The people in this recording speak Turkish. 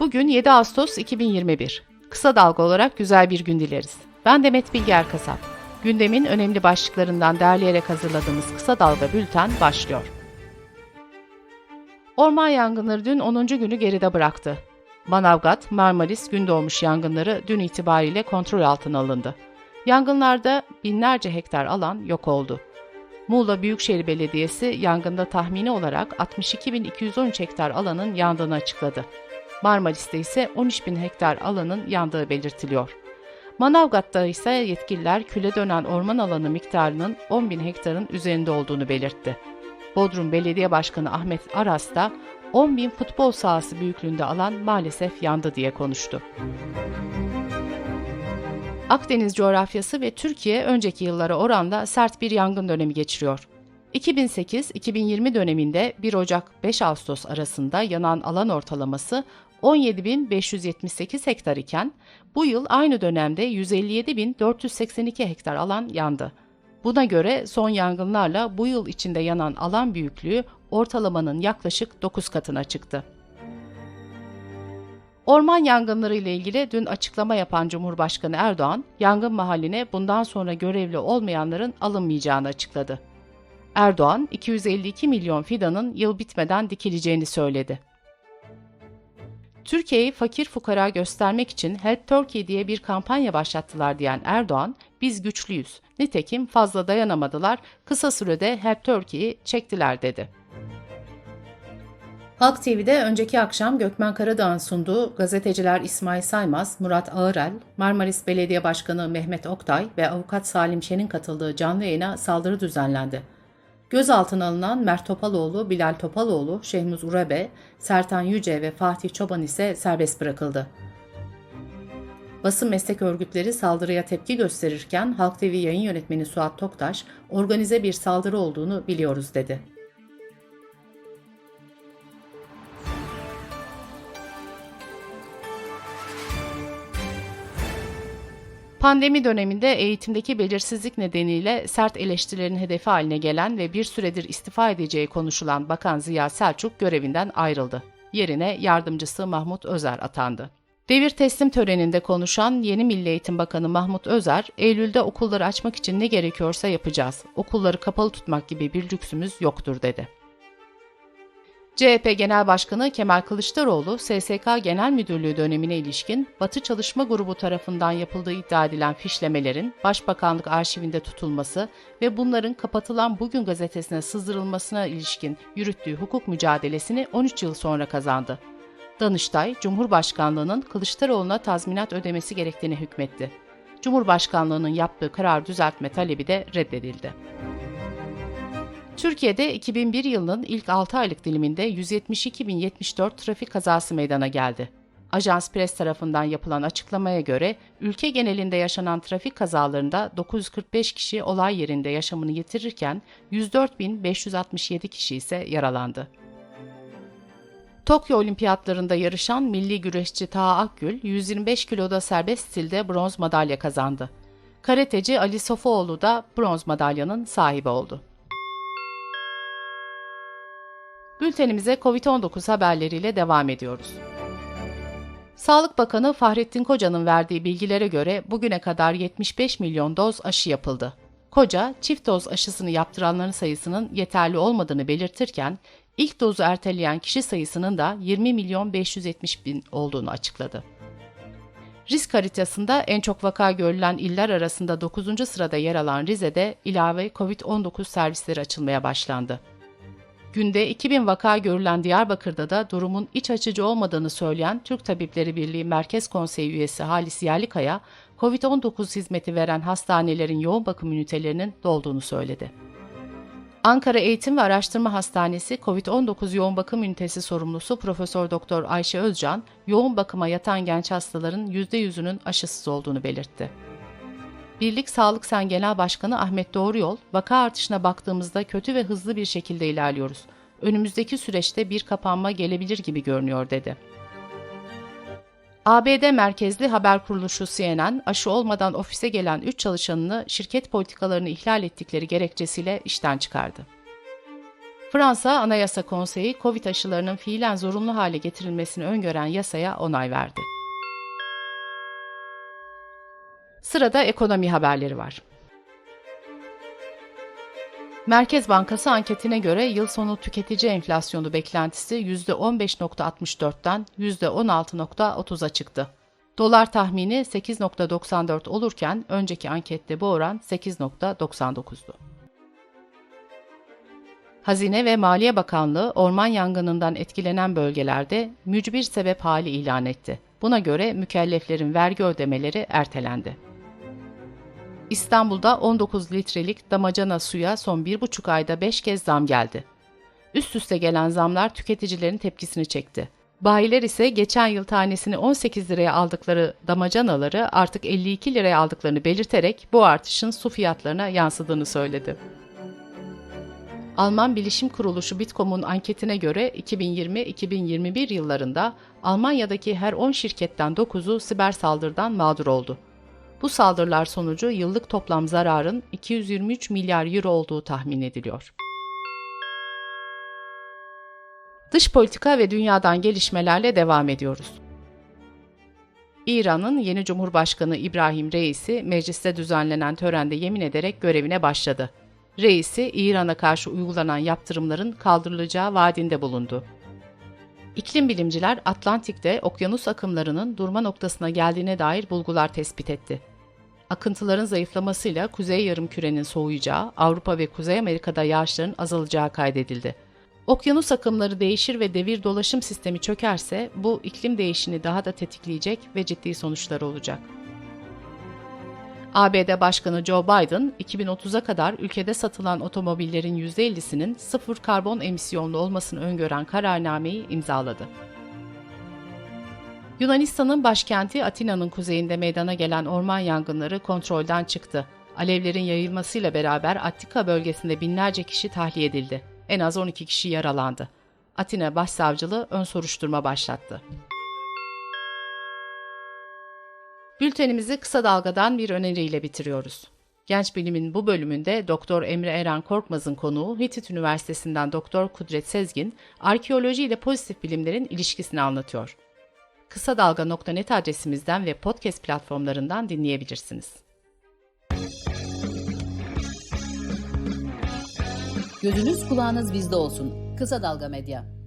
Bugün 7 Ağustos 2021. Kısa dalga olarak güzel bir gün dileriz. Ben Demet Bilge Erkasap. Gündemin önemli başlıklarından derleyerek hazırladığımız Kısa Dalga Bülten başlıyor. Orman yangınları dün 10. günü geride bıraktı. Manavgat, Marmaris, Gündoğmuş yangınları dün itibariyle kontrol altına alındı. Yangınlarda binlerce hektar alan yok oldu. Muğla Büyükşehir Belediyesi yangında tahmini olarak 62.213 hektar alanın yandığını açıkladı. Marmaris'te ise 13.000 hektar alanın yandığı belirtiliyor. Manavgat'ta ise yetkililer küle dönen orman alanı miktarının 10.000 hektarın üzerinde olduğunu belirtti. Bodrum Belediye Başkanı Ahmet Aras da 10.000 futbol sahası büyüklüğünde alan maalesef yandı diye konuştu. Akdeniz coğrafyası ve Türkiye önceki yıllara oranla sert bir yangın dönemi geçiriyor. 2008-2020 döneminde 1 Ocak-5 Ağustos arasında yanan alan ortalaması 17.578 hektar iken bu yıl aynı dönemde 157.482 hektar alan yandı. Buna göre son yangınlarla bu yıl içinde yanan alan büyüklüğü ortalamanın yaklaşık 9 katına çıktı. Orman yangınları ile ilgili dün açıklama yapan Cumhurbaşkanı Erdoğan, yangın mahalline bundan sonra görevli olmayanların alınmayacağını açıkladı. Erdoğan, 252 milyon fidanın yıl bitmeden dikileceğini söyledi. Türkiye'yi fakir fukara göstermek için Help Turkey diye bir kampanya başlattılar diyen Erdoğan, biz güçlüyüz. Nitekim fazla dayanamadılar, kısa sürede Help Turkey'yi çektiler dedi. Halk TV'de önceki akşam Gökmen Karadağ'ın sunduğu gazeteciler İsmail Saymaz, Murat Ağırel, Marmaris Belediye Başkanı Mehmet Oktay ve avukat Salim Şen'in katıldığı canlı yayına saldırı düzenlendi. Gözaltına alınan Mert Topaloğlu, Bilal Topaloğlu, Şehmuz Urabe, Sertan Yüce ve Fatih Çoban ise serbest bırakıldı. Basın meslek örgütleri saldırıya tepki gösterirken Halk TV yayın yönetmeni Suat Toktaş, organize bir saldırı olduğunu biliyoruz dedi. Pandemi döneminde eğitimdeki belirsizlik nedeniyle sert eleştirilerin hedefi haline gelen ve bir süredir istifa edeceği konuşulan Bakan Ziya Selçuk görevinden ayrıldı. Yerine yardımcısı Mahmut Özer atandı. Devir teslim töreninde konuşan yeni Milli Eğitim Bakanı Mahmut Özer, Eylül'de okulları açmak için ne gerekiyorsa yapacağız. Okulları kapalı tutmak gibi bir lüksümüz yoktur dedi. CHP Genel Başkanı Kemal Kılıçdaroğlu, SSK Genel Müdürlüğü dönemine ilişkin Batı Çalışma Grubu tarafından yapıldığı iddia edilen fişlemelerin Başbakanlık arşivinde tutulması ve bunların kapatılan Bugün gazetesine sızdırılmasına ilişkin yürüttüğü hukuk mücadelesini 13 yıl sonra kazandı. Danıştay, Cumhurbaşkanlığının Kılıçdaroğlu'na tazminat ödemesi gerektiğini hükmetti. Cumhurbaşkanlığının yaptığı karar düzeltme talebi de reddedildi. Türkiye'de 2001 yılının ilk 6 aylık diliminde 172.074 trafik kazası meydana geldi. Ajans Press tarafından yapılan açıklamaya göre ülke genelinde yaşanan trafik kazalarında 945 kişi olay yerinde yaşamını yitirirken 104.567 kişi ise yaralandı. Tokyo Olimpiyatlarında yarışan milli güreşçi Taha Akgül 125 kiloda serbest stilde bronz madalya kazandı. Karateci Ali Sofuoğlu da bronz madalyanın sahibi oldu. Bültenimize COVID-19 haberleriyle devam ediyoruz. Sağlık Bakanı Fahrettin Koca'nın verdiği bilgilere göre bugüne kadar 75 milyon doz aşı yapıldı. Koca, çift doz aşısını yaptıranların sayısının yeterli olmadığını belirtirken, ilk dozu erteleyen kişi sayısının da 20 milyon 570 bin olduğunu açıkladı. Risk haritasında en çok vaka görülen iller arasında 9. sırada yer alan Rize'de ilave COVID-19 servisleri açılmaya başlandı. Günde 2000 vaka görülen Diyarbakır'da da durumun iç açıcı olmadığını söyleyen Türk Tabipleri Birliği Merkez Konseyi üyesi Halis Yerlikaya, COVID-19 hizmeti veren hastanelerin yoğun bakım ünitelerinin dolduğunu söyledi. Ankara Eğitim ve Araştırma Hastanesi COVID-19 yoğun bakım ünitesi sorumlusu Profesör Doktor Ayşe Özcan, yoğun bakıma yatan genç hastaların %100'ünün aşısız olduğunu belirtti. Birlik Sağlık Sen Genel Başkanı Ahmet Doğruyol, vaka artışına baktığımızda kötü ve hızlı bir şekilde ilerliyoruz. Önümüzdeki süreçte bir kapanma gelebilir gibi görünüyor dedi. ABD merkezli haber kuruluşu CNN, aşı olmadan ofise gelen 3 çalışanını şirket politikalarını ihlal ettikleri gerekçesiyle işten çıkardı. Fransa Anayasa Konseyi, Covid aşılarının fiilen zorunlu hale getirilmesini öngören yasaya onay verdi. Sırada ekonomi haberleri var. Merkez Bankası anketine göre yıl sonu tüketici enflasyonu beklentisi %15.64'ten %16.30'a çıktı. Dolar tahmini 8.94 olurken önceki ankette bu oran 8.99'du. Hazine ve Maliye Bakanlığı orman yangınından etkilenen bölgelerde mücbir sebep hali ilan etti. Buna göre mükelleflerin vergi ödemeleri ertelendi. İstanbul'da 19 litrelik damacana suya son 1,5 ayda 5 kez zam geldi. Üst üste gelen zamlar tüketicilerin tepkisini çekti. Bayiler ise geçen yıl tanesini 18 liraya aldıkları damacanaları artık 52 liraya aldıklarını belirterek bu artışın su fiyatlarına yansıdığını söyledi. Alman Bilişim Kuruluşu Bitkom'un anketine göre 2020-2021 yıllarında Almanya'daki her 10 şirketten 9'u siber saldırıdan mağdur oldu. Bu saldırılar sonucu yıllık toplam zararın 223 milyar euro olduğu tahmin ediliyor. Dış politika ve dünyadan gelişmelerle devam ediyoruz. İran'ın yeni Cumhurbaşkanı İbrahim Reisi mecliste düzenlenen törende yemin ederek görevine başladı. Reisi İran'a karşı uygulanan yaptırımların kaldırılacağı vaadinde bulundu. İklim bilimciler Atlantik'te okyanus akımlarının durma noktasına geldiğine dair bulgular tespit etti. Akıntıların zayıflamasıyla kuzey yarımkürenin soğuyacağı, Avrupa ve Kuzey Amerika'da yağışların azalacağı kaydedildi. Okyanus akımları değişir ve devir dolaşım sistemi çökerse bu iklim değişini daha da tetikleyecek ve ciddi sonuçları olacak. ABD Başkanı Joe Biden, 2030'a kadar ülkede satılan otomobillerin %50'sinin sıfır karbon emisyonlu olmasını öngören kararnameyi imzaladı. Yunanistan'ın başkenti Atina'nın kuzeyinde meydana gelen orman yangınları kontrolden çıktı. Alevlerin yayılmasıyla beraber Attika bölgesinde binlerce kişi tahliye edildi. En az 12 kişi yaralandı. Atina Başsavcılığı ön soruşturma başlattı. Bültenimizi kısa dalgadan bir öneriyle bitiriyoruz. Genç Bilim'in bu bölümünde Doktor Emre Eren Korkmaz'ın konuğu Hitit Üniversitesi'nden Doktor Kudret Sezgin, arkeoloji ile pozitif bilimlerin ilişkisini anlatıyor. Kısa Dalga.net adresimizden ve podcast platformlarından dinleyebilirsiniz. Gözünüz kulağınız bizde olsun. Kısa Dalga Medya.